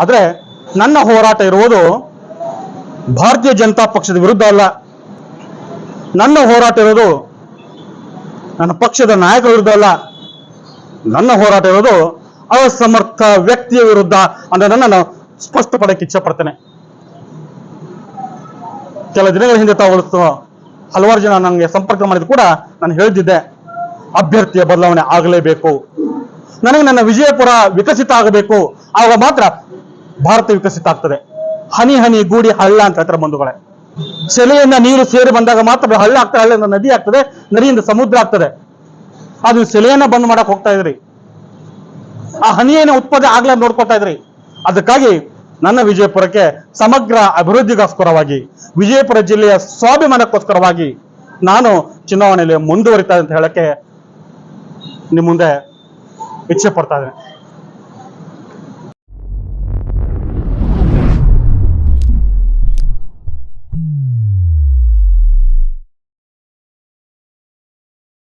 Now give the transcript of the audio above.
ಆದರೆ ನನ್ನ ಹೋರಾಟ ಇರುವುದು ಭಾರತೀಯ ಜನತಾ ಪಕ್ಷದ ವಿರುದ್ಧ ಅಲ್ಲ. ನನ್ನ ಹೋರಾಟ ಇರೋದು ನನ್ನ ಪಕ್ಷದ ನಾಯಕರ ವಿರುದ್ಧ ಅಲ್ಲ. ನನ್ನ ಹೋರಾಟ ಇರೋದು ಅಸಮರ್ಥ ವ್ಯಕ್ತಿಯ ವಿರುದ್ಧ ಅನ್ನೋದನ್ನು ನಾನು ಸ್ಪಷ್ಟಪಡಕ್ಕೆ ಇಚ್ಛೆ ಪಡ್ತೇನೆ ಕೆಲ ದಿನಗಳ ಹಿಂದೆ ತಾವು ಹಲವಾರು ಜನ ನನಗೆ ಸಂಪರ್ಕ ಮಾಡಿದ್ರು ಕೂಡ ನಾನು ಹೇಳ್ತಿದ್ದೆ ಅಭ್ಯರ್ಥಿಯ ಬದಲಾವಣೆ ಆಗಲೇಬೇಕು. ನನಗೆ ನನ್ನ ವಿಜಯಪುರ ವಿಕಸಿತ ಆಗಬೇಕು. ಆಗ ಮಾತ್ರ ಭಾರತ ವಿಕಸಿತ ಆಗ್ತದೆ. ಹನಿ ಹನಿ, ಗೂಡಿ, ಹಳ್ಳ ಅಂತ ಹೇಳ್ತಾರೆ ಬಂಧುಗಳೇ. ಸೆಲೆಯಿಂದ ನೀರು ಸೇರಿ ಬಂದಾಗ ಮಾತ್ರ ಹಳ್ಳ ಆಗ್ತದೆ ಹಳ್ಳಿಯಿಂದ ನದಿ ಆಗ್ತದೆ, ನದಿಯಿಂದ ಸಮುದ್ರ ಆಗ್ತದೆ. ಅದು ಸೆಲೆಯನ್ನ ಬಂದ್ ಮಾಡಕ್ ಹೋಗ್ತಾ ಇದ್ರಿ. ಆ ಹನಿಯನ್ನ ಉತ್ಪಾದನೆ ಆಗ್ಲೇ ನೋಡ್ಕೊತಾ ಇದ್ರಿ. ಅದಕ್ಕಾಗಿ ನನ್ನ ವಿಜಯಪುರಕ್ಕೆ ಸಮಗ್ರ ಅಭಿವೃದ್ಧಿಗೋಸ್ಕರವಾಗಿ, ವಿಜಯಪುರ ಜಿಲ್ಲೆಯ ಸ್ವಾಭಿಮಾನಕ್ಕೋಸ್ಕರವಾಗಿ ನಾನು ಚುನಾವಣೆಯಲ್ಲಿ ಮುಂದುವರಿತಾ ಅಂತ ಹೇಳಕ್ಕೆ ನಿಮ್ಮ ಮುಂದೆ ಇಚ್ಛೆ ಪಡ್ತಾ ಇದ್ದೇನೆ.